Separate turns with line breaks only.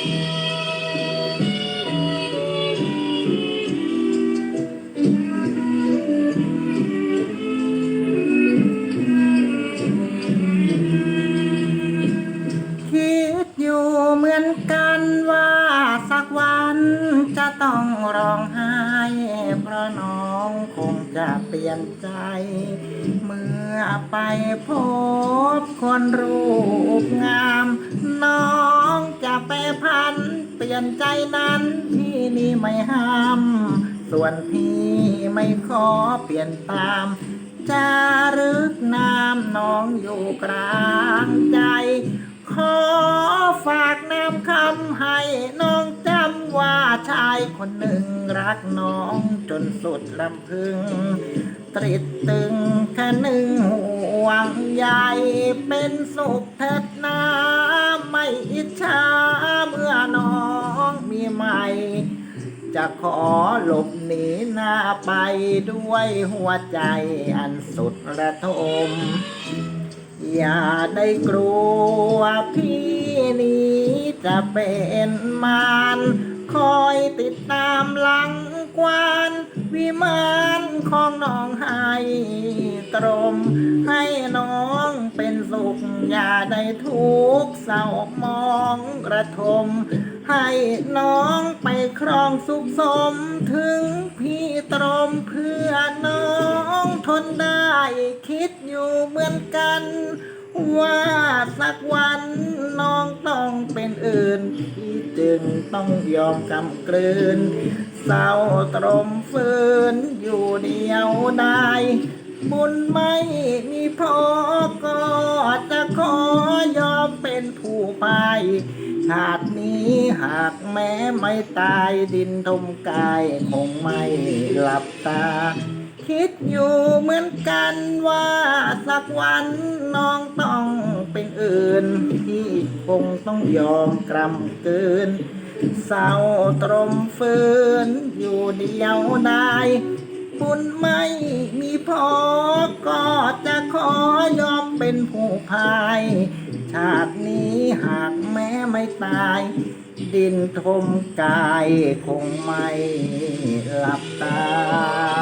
คิดอยู่เหมือนกันว่าสักวันจะต้องร้องไห้ เพราะน้องคงจะเปลี่ยนใจ เมื่อไปพบคนรูปงามน้อง เปลี่ยนใจนั้นที่นี่ไม่ห้าม ส่วนพี่ไม่ขอเปลี่ยนตามจารึกน้ำน้องอยู่กลางใจ ขอฝากแนมคำให้น้องจำว่าชายคนหนึ่งรักน้องจนสุดลำพึง ตริดตึงแค่หนึ่งห่วงใยเป็นสุขเถิดนาไม่อิจฉา ใหม่ จะขอหลบหนีหน้าไปด้วยหัวใจอันสุดระทม อย่าได้กลัวพี่นี้จะเป็นมารคอยติดตามหลังกวานวิมานของน้องให้ตรม ให้น้องเป็นสุข อย่าได้ทุกข์เศร้ามองกระทมให้น้องไปครองสุขสมถึงพี่ตรมเพื่อน้องทนได้คิดอยู่เหมือนกัน ว่าสักวันน้องต้องเป็นอื่นพี่จึงต้องยอมกำกลืนเศร้าตรมฝืนอยู่เดียวได้ บุญไม่มีพอก็จะขอ เป็นผู้ไปชาตินี้หากแม้ไม่ตายดินทมกายคงไม่หลับตา คิดอยู่เหมือนกันว่าสักวันน้องต้องเป็นอื่น ที่คงต้องยอมกรำเกินเศร้าตรมฝืนอยู่เดียวได้บุญไม่มีพอก็จะขอยอมเป็นผู้พาย ชาตินี้หากแม้ไม่ตาย ดินทมกายคงไม่หลับตา